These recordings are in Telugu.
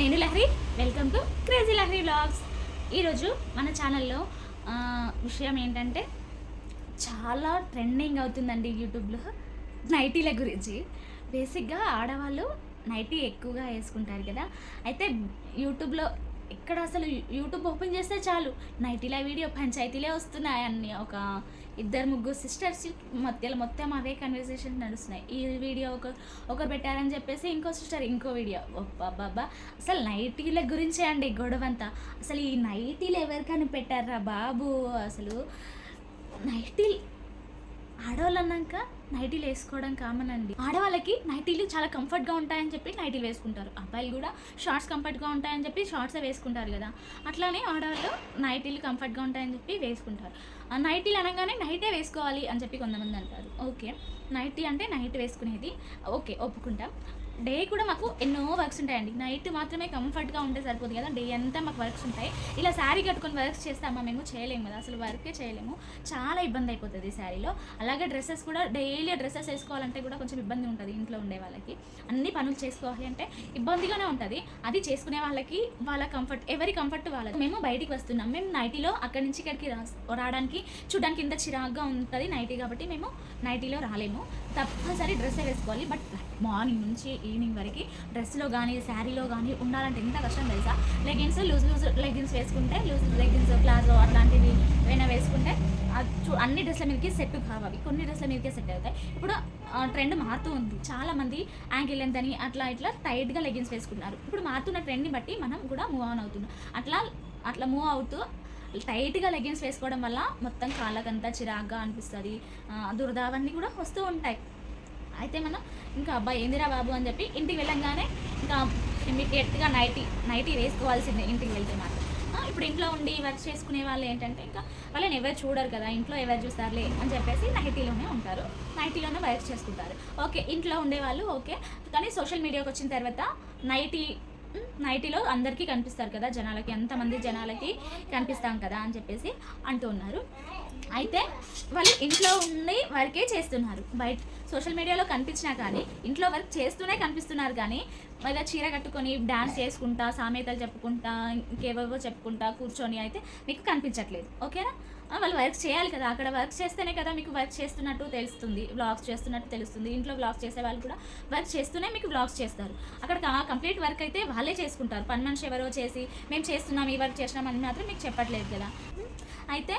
నేను Lahari welcome to crazy Lahari vlogs. ఈరోజు మన ఛానల్లో విషయం ఏంటంటే చాలా ట్రెండింగ్ అవుతుందండి యూట్యూబ్లో నైటీల గురించి. బేసిక్గా ఆడవాళ్ళు నైటీ ఎక్కువగా వేసుకుంటారు కదా. అయితే యూట్యూబ్లో ఇక్కడ అసలు యూట్యూబ్ ఓపెన్ చేస్తే చాలు. నైటీల వీడియో పంచాయతీలే వస్తున్నాయి అన్ని. ఒక ఇద్దరు ముగ్గురు సిస్టర్స్ మధ్యలో మొత్తం అవే కన్వర్సేషన్ నడుస్తున్నాయి. ఈ వీడియో ఒక ఒకరు పెట్టారని చెప్పేసి ఇంకో సిస్టర్ ఇంకో వీడియో. బాబా అసలు నైటీల గురించే అండి గొడవ అంతా అసలు ఈ నైటీలు ఎవరికని పెట్టారా బాబు? అసలు నైటీలు ఆడవాళ్ళు అన్నాక నైటీలు వేసుకోవడం కామన్ అండి. ఆడవాళ్ళకి నైటీలు చాలా కంఫర్ట్గా ఉంటాయని చెప్పి నైటీలు వేసుకుంటారు. అబ్బాయిలు కూడా షార్ట్స్ కంఫర్ట్గా ఉంటాయని చెప్పి షార్ట్సే వేసుకుంటారు కదా. అట్లానే ఆడవాళ్ళు నైటీలు కంఫర్ట్గా ఉంటాయని చెప్పి వేసుకుంటారు. ఆ నైటీలు అనగానే నైటే వేసుకోవాలి అని చెప్పి కొంతమంది అంటారు. ఓకే. నైటీ అంటే నైట్ వేసుకునేది. ఓకే ఒప్పుకుంటాం. డే కూడా మాకు ఎన్నో వర్క్స్ ఉంటాయండి. నైట్ మాత్రమే కంఫర్ట్గా ఉంటే సరిపోదు కదా. డే అంతా మాకు వర్క్స్ ఉంటాయి. ఇలా శారీ కట్టుకొని వర్క్స్ చేస్తామా మేము చేయలేము కదా. అసలు వర్కే చేయలేము. చాలా ఇబ్బంది అయిపోతుంది ఈ శారీలో అలాగే డ్రెస్సెస్ కూడా డైలీ డ్రెస్సెస్ వేసుకోవాలంటే కూడా కొంచెం ఇబ్బంది ఉంటుంది ఇంట్లో ఉండే వాళ్ళకి. అన్ని పనులు చేసుకోవాలి అంటే ఇబ్బందిగానే ఉంటుంది. అది చేసుకునే వాళ్ళకి వాళ్ళ కంఫర్ట్ ఎవరి కంఫర్ట్ వాళ్ళకి మేము బయటికి వస్తున్నాం. మేము నైటీలో అక్కడి నుంచి ఇక్కడికి రా- రావడానికి చూడడానికి ఇంత చిరాగ్గా ఉంటుంది నైటీ కాబట్టి మేము నైటీలో రాలేము. తప్పనిసరి డ్రెస్సే వేసుకోవాలి. బట్ మార్నింగ్ నుంచి ఈవినింగ్ వరకు డ్రెస్లో కానీ శారీలో కానీ ఉండాలంటే ఎంత కష్టం తెలుసా? లెగిన్స్ లూజ్ లూజ్ లెగిన్స్ వేసుకుంటే లూజ్ లెగిన్స్ ప్లాజో అట్లాంటివి ఏమైనా వేసుకుంటే చూ అన్ని డ్రెస్ల మీదకి సెట్ కావాలి కొన్ని డ్రెస్ల మీదకే సెట్ అవుతాయి. ఇప్పుడు ట్రెండ్ మారుతూ ఉంది. చాలామంది యాంగిల్ యాంకిల్ లెంత్ అని అట్లా ఇట్లా టైట్గా లెగిన్స్ వేసుకుంటున్నారు. ఇప్పుడు మారుతున్న ట్రెండ్ని బట్టి మనం కూడా మూవ్ ఆన్ అవుతున్నాం. అట్లా అట్లా మూవ్ అవుతూ టైట్గా లెగిన్స్ వేసుకోవడం వల్ల మొత్తం కాళ్ళకంతా చిరాగ్గా అనిపిస్తుంది. ఆ, దురద అవన్నీ కూడా వస్తూ ఉంటాయి. అయితే మనం ఇంకా అబ్బాయి ఏందిరా బాబు అని చెప్పి ఇంటికి వెళ్ళంగానే ఇంకా ఇమ్మీడియట్గా నైటీ నైటీ వేసుకోవాల్సిందే ఇంటికి వెళ్తే మాత్రం. ఇప్పుడు ఇంట్లో ఉండి వర్క్ చేసుకునే వాళ్ళు ఏంటంటే ఇంకా వాళ్ళని ఎవరు చూడరు కదా ఇంట్లో ఎవరు చూస్తారులే అని చెప్పేసి నైటీలోనే ఉంటారు. నైటీలోనే వర్క్ చేసుకుంటారు. ఓకే ఇంట్లో ఉండేవాళ్ళు ఓకే కానీ సోషల్ మీడియాకి వచ్చిన తర్వాత నైటీ నైటీలో అందరికీ కనిపిస్తారు కదా జనాలకి ఎంతమంది జనాలకి కనిపిస్తాం కదా అని చెప్పేసి అంటూ ఉన్నారు. అయితే వాళ్ళు ఇంట్లో ఉండి వర్కే చేస్తున్నారు. బయట సోషల్ మీడియాలో కనిపించినా కానీ ఇంట్లో వర్క్ చేస్తూనే కనిపిస్తున్నారు కానీ లేదా చీర కట్టుకొని డ్యాన్స్ చేసుకుంటా సామెతలు చెప్పుకుంటా ఇంకేవేవో చెప్పుకుంటా కూర్చొని అయితే మీకు కనిపించట్లేదు. ఓకేనా? వాళ్ళు వర్క్ చేయాలి కదా. అక్కడ వర్క్ చేస్తేనే కదా మీకు వర్క్ చేస్తున్నట్టు తెలుస్తుంది. వ్లాగ్స్ చేస్తున్నట్టు తెలుస్తుంది. ఇంట్లో వ్లాగ్స్ చేసే వాళ్ళు కూడా వర్క్ చేస్తూనే మీకు వ్లాగ్స్ చేస్తారు. అక్కడ కంప్లీట్ వర్క్ అయితే వాళ్ళే చేసుకుంటారు. పని మనిషి ఎవరో చేసి మేము చేస్తున్నాం ఈ వర్క్ చేసినాం అని మాత్రం మీకు చెప్పట్లేదు కదా. అయితే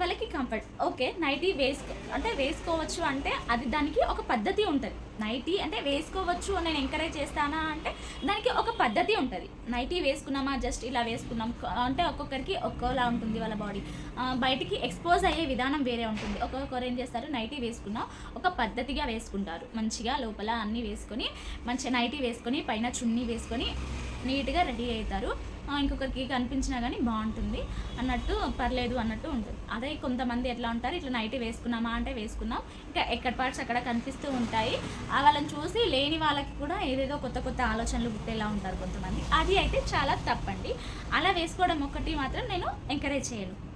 వాళ్ళకి కంఫర్ట్. ఓకే నైటీ వేసుకో అంటే వేసుకోవచ్చు అంటే అది దానికి ఒక పద్ధతి ఉంటుంది. నైటీ అంటే వేసుకోవచ్చు అని నేను ఎంకరేజ్ చేస్తానా అంటే దానికి ఒక పద్ధతి ఉంటుంది. నైటీ వేసుకున్నామా? జస్ట్ ఇలా వేసుకున్నాం. అంటే ఒక్కొక్కరికి ఒక్కోలా ఉంటుంది వాళ్ళ బాడీ. బయటికి ఎక్స్పోజ్ అయ్యే విధానం వేరే ఉంటుంది. ఒక్కొక్కరు ఏం చేస్తారు? నైటీ వేసుకున్నా ఒక పద్ధతిగా వేసుకుంటారు. మంచిగా లోపల అన్నీ వేసుకొని మంచిగా నైటీ వేసుకొని పైన చున్నీ వేసుకొని నీట్గా రెడీ అవుతారు. ఇంకొకరికి కనిపించినా కానీ బాగుంటుంది. అన్నట్టు పర్లేదు అన్నట్టు ఉంటుంది. అదే కొంతమంది ఎట్లా ఉంటారు ఇట్లా నైట్ వేసుకున్నామా అంటే వేసుకున్నాం. ఇంకా ఎక్కడ పార్ట్స్ అక్కడ కనిపిస్తూ ఉంటాయి. ఆ వాళ్ళని చూసి లేని వాళ్ళకి కూడా ఏదేదో కొత్త కొత్త ఆలోచనలు పుట్టేలా ఉంటారు కొంతమంది. అది అయితే చాలా తప్పండి. అలా వేసుకోవడం ఒకటి మాత్రం నేను ఎంకరేజ్ చేయను.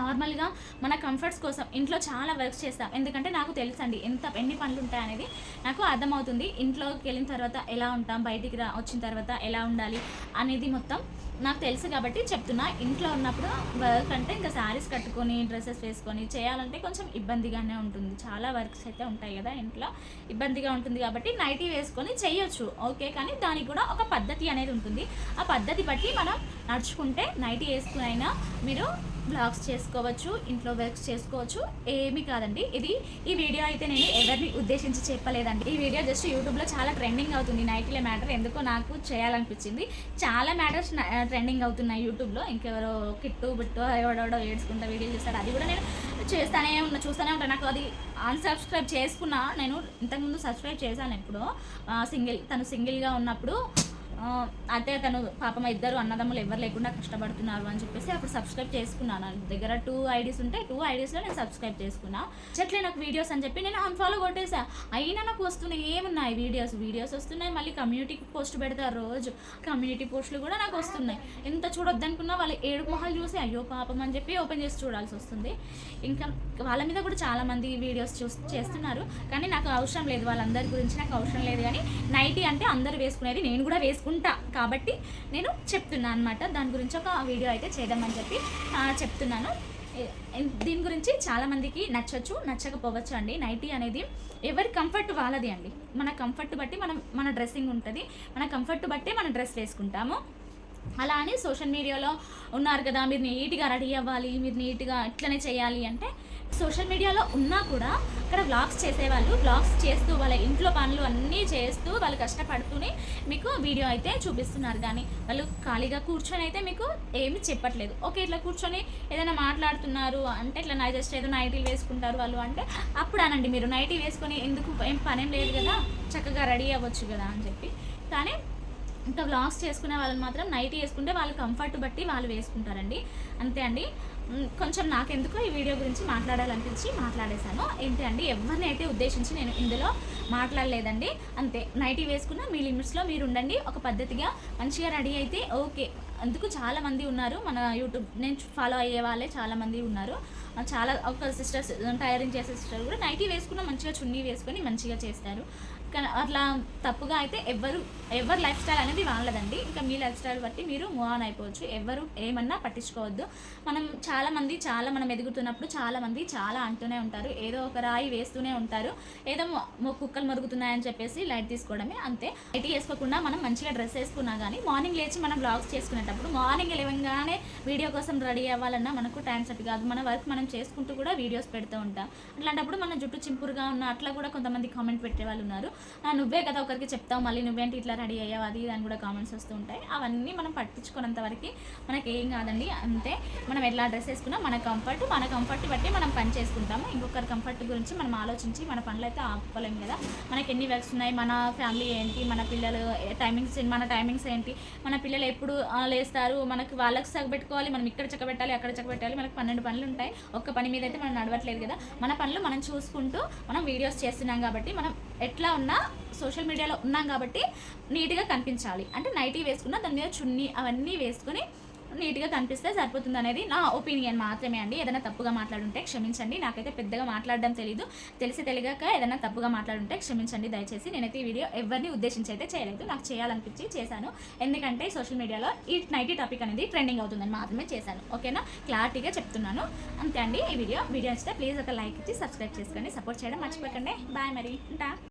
నార్మల్గా మన కంఫర్ట్స్ కోసం ఇంట్లో చాలా వర్క్స్ చేస్తాం. ఎందుకంటే నాకు తెలుసండి ఎంత ఎన్ని పనులు ఉంటాయనేది నాకు అర్థమవుతుంది. ఇంట్లోకి వెళ్ళిన తర్వాత ఎలా ఉంటాం బయటికి రా వచ్చిన తర్వాత ఎలా ఉండాలి అనేది మొత్తం నాకు తెలుసు కాబట్టి చెప్తున్నా. ఇంట్లో ఉన్నప్పుడు వర్క్ అంటే ఇంకా శారీస్ కట్టుకొని డ్రెస్సెస్ వేసుకొని చేయాలంటే కొంచెం ఇబ్బందిగానే ఉంటుంది. చాలా వర్క్స్ అయితే ఉంటాయి కదా ఇంట్లో ఇబ్బందిగా ఉంటుంది కాబట్టి నైటీ వేసుకొని చేయొచ్చు ఓకే. కానీ దానికి కూడా ఒక పద్ధతి అనేది ఉంటుంది. ఆ పద్ధతి బట్టి మనం నడుచుకుంటే నైటీ వేసుకునైనా మీరు బ్లాగ్స్ చేసుకోవచ్చు ఇంట్లో వర్క్స్ చేసుకోవచ్చు ఏమీ కాదండి. ఇది ఈ వీడియో అయితే నేను ఎవరిని ఉద్దేశించి చెప్పలేదండి. ఈ వీడియో జస్ట్ యూట్యూబ్లో చాలా ట్రెండింగ్ అవుతుంది. నైట్లే మ్యాటర్ ఎందుకో నాకు చేయాలనిపించింది. చాలా మ్యాటర్స్ ట్రెండింగ్ అవుతున్నాయి యూట్యూబ్లో. ఇంకెవరో కిట్టు బిట్టు ఎవడెవడో ఏడ్చుకుంటా వీడియో చేస్తాడు. అది కూడా నేను చేస్తానే ఉన్నా చూస్తూనే ఉంటాను నాకు అది అన్సబ్స్క్రైబ్ చేసుకున్నా నేను ఇంతకుముందు సబ్స్క్రైబ్ చేశాను ఎప్పుడో సింగిల్ తను సింగిల్గా ఉన్నప్పుడు ఆ, తను పాపం ఇద్దరు అన్నదమ్ములు ఎవరు లేకుండా కష్టపడుతున్నారు అని చెప్పేసి అప్పుడు సబ్స్క్రైబ్ చేసుకున్నాను. దగ్గర టూ ఐడీస్ ఉంటే టూ ఐడీస్లో నేను సబ్స్క్రైబ్ చేసుకున్నా. చెట్లే నాకు వీడియోస్ అని చెప్పి నేను అన్ఫాలో కొట్టేసా. అయినా నాకు వస్తున్నాయి. ఏమున్నాయి వీడియోస్ వీడియోస్ వస్తున్నాయి. మళ్ళీ కమ్యూనిటీ పోస్ట్ పెడతారు రోజు. కమ్యూనిటీ పోస్టులు కూడా నాకు వస్తున్నాయి. ఎంత చూడొద్దనుకున్నా వాళ్ళు ఏడు మొహాలు చూసి అయ్యో పాపం అని చెప్పి ఓపెన్ చేసి చూడాల్సి వస్తుంది. ఇంకా వాళ్ళ మీద కూడా చాలామంది వీడియోస్ చూ చేస్తున్నారు. కానీ నాకు అవసరం లేదు. వాళ్ళందరి గురించి నాకు అవసరం లేదు. కానీ నైటీ అంటే అందరు వేసుకునేది నేను కూడా వేసుకున్నాను వేసుకుంటా కాబట్టి నేను చెప్తున్నాను అనమాట దాని గురించి ఒక వీడియో అయితే చేద్దామని చెప్పి చెప్తున్నాను. దీని గురించి చాలామందికి నచ్చచ్చు నచ్చకపోవచ్చు అండి. నైటీ అనేది ఎవరి కంఫర్ట్ వాళ్ళది అండి. మన కంఫర్ట్ బట్టి మనం మన డ్రెస్సింగ్ ఉంటుంది. మన కంఫర్ట్ బట్టే మన డ్రెస్ వేసుకుంటాము. అలా అని సోషల్ మీడియాలో ఉన్నారు కదా మీరు నీట్గా రెడీ అవ్వాలి మీరు నీట్గా ఇట్లనే చేయాలి అంటే సోషల్ మీడియాలో ఉన్నా కూడా అక్కడ వ్లాగ్స్ చేసేవాళ్ళు. వ్లాగ్స్ చేస్తూ వాళ్ళ ఇంట్లో పనులు అన్నీ చేస్తూ వాళ్ళు కష్టపడుతూనే మీకు వీడియో అయితే చూపిస్తున్నారు. కానీ వాళ్ళు ఖాళీగా కూర్చొని అయితే మీకు ఏమి చెప్పట్లేదు. ఓకే ఇట్లా కూర్చొని ఏదైనా మాట్లాడుతున్నారు అంటే ఇట్లా నై జస్ట్ ఏదో నైటీలు వేసుకుంటారు వాళ్ళు అంటే అప్పుడు అనండి మీరు నైటీ వేసుకొని ఎందుకు ఏం పనేం లేదు కదా చక్కగా రెడీ అవ్వచ్చు కదా అని చెప్పి. కానీ ఇంకా వ్లాగ్స్ చేసుకునే వాళ్ళని మాత్రం నైటీ వేసుకుంటే వాళ్ళు కంఫర్ట్ బట్టి వాళ్ళు వేసుకుంటారండి. అంతే అండి. కొంచెం నాకెందుకో ఈ వీడియో గురించి మాట్లాడాలనిపించి మాట్లాడేశాను. ఏంటి అండి? ఎవరిని అయితే ఉద్దేశించి నేను ఇందులో మాట్లాడలేదండి. అంతే నైటీ వేసుకున్న మీ లిమిట్స్లో మీరు ఉండండి. ఒక పద్ధతిగా మంచిగా రెడీ అయితే ఓకే. అందుకు చాలామంది ఉన్నారు. మన యూట్యూబ్ నేను ఫాలో అయ్యే వాళ్ళే చాలామంది ఉన్నారు. చాలా ఒక సిస్టర్స్ టైరింగ్ చేసే సిస్టర్ కూడా నైటీ వేసుకున్న మంచిగా చున్నీ వేసుకొని మంచిగా చేస్తారు. అట్లా తప్పుగా అయితే ఎవరు ఎవరి లైఫ్ స్టైల్ అనేది వాళ్ళదండి. ఇంకా మీ లైఫ్ స్టైల్ బట్టి మీరు మూవ్ ఆన్ అయిపోవచ్చు. ఎవరు ఏమన్నా పట్టించుకోవద్దు. మనం చాలామంది చాలా మనం ఎదుగుతున్నప్పుడు చాలామంది చాలా అంటూనే ఉంటారు. ఏదో ఒక రాయి వేస్తూనే ఉంటారు. ఏదో కుక్కలు మరుగుతున్నాయని చెప్పేసి లైట్ తీసుకోవడమే అంతే. లైట్ వేసుకోకుండా మనం మంచిగా డ్రెస్ వేసుకున్నా కానీ మార్నింగ్ లేచి మనం బ్లాగ్స్ చేసుకునేటప్పుడు మార్నింగ్ లేవగానే వీడియో కోసం రెడీ అవ్వాలన్నా మనకు టైం సెట్ కాదు. మన వర్క్ మనం చేసుకుంటూ కూడా వీడియోస్ పెడుతూ ఉంటాం. అట్లాంటప్పుడు మన జుట్టు చింపురుగా ఉన్న అట్లా కూడా కొంతమంది కామెంట్ పెట్టే వాళ్ళు ఉన్నారు. నువ్వే కదా ఒకరికి చెప్తావు మళ్ళీ నువ్వేంటి ఇట్లా రెడీ అయ్యావు అది అని కూడా కామెంట్స్ వస్తూ ఉంటాయి అవన్నీ మనం పట్టించుకున్నంత వరకు మనకి ఏం కాదండి. అంతే మనం ఎట్లా డ్రెస్ వేసుకున్నా మన కంఫర్ట్ మన కంఫర్ట్ బట్టి మనం పని చేసుకుంటాము. ఇంకొకరి కంఫర్ట్ గురించి మనం ఆలోచించి మన పనులు అయితే ఆపుకోలేము కదా. మనకి ఎన్ని వర్క్స్ ఉన్నాయి మన ఫ్యామిలీ ఏంటి మన పిల్లలు టైమింగ్స్ మన టైమింగ్స్ ఏంటి మన పిల్లలు ఎప్పుడు లేస్తారు మనకి వాళ్ళకి సగబెట్టుకోవాలి మనం ఇక్కడ చక్కబెట్టాలి అక్కడ చక్కబెట్టాలి మనకి పన్నెండు పనులు ఉంటాయి. ఒక్క పని మీద అయితే మనం నడవట్లేదు కదా. మన పనులు మనం చూసుకుంటూ మనం వీడియోస్ చేస్తున్నాం కాబట్టి మనం ఎట్లా ఉన్న సోషల్ మీడియాలో ఉన్నాం కాబట్టి నీట్గా కనిపించాలి. అంటే నైటీ వేసుకున్న దాని మీద చున్నీ అవన్నీ వేసుకొని నీట్గా కనిపిస్తే సరిపోతుంది అనేది నా ఒపీనియన్ మాత్రమే అండి. ఏదైనా తప్పుగా మాట్లాడుంటే క్షమించండి. నాకైతే పెద్దగా మాట్లాడడం తెలియదు తెలిసి తెలియక ఏదైనా తప్పుగా మాట్లాడుంటే క్షమించండి దయచేసి. నేనైతే ఈ వీడియో ఎవరిని ఉద్దేశించి అయితే చేయలేదు. నాకు చేయాలనిపించి చేశాను. ఎందుకంటే సోషల్ మీడియాలో ఈ నైటీ టాపిక్ అనేది ట్రెండింగ్ అవుతుందని మాత్రమే చేశాను. ఓకేనా? క్లారిటీగా చెప్తున్నాను. అంతే అండి ఈ వీడియో. వీడియో నచ్చితే ప్లీజ్ ఒక లైక్ ఇచ్చి సబ్స్క్రైబ్ చేసుకోండి. సపోర్ట్ చేయడం మర్చిపోకండి. బాయ్ మరి. ఉంటా.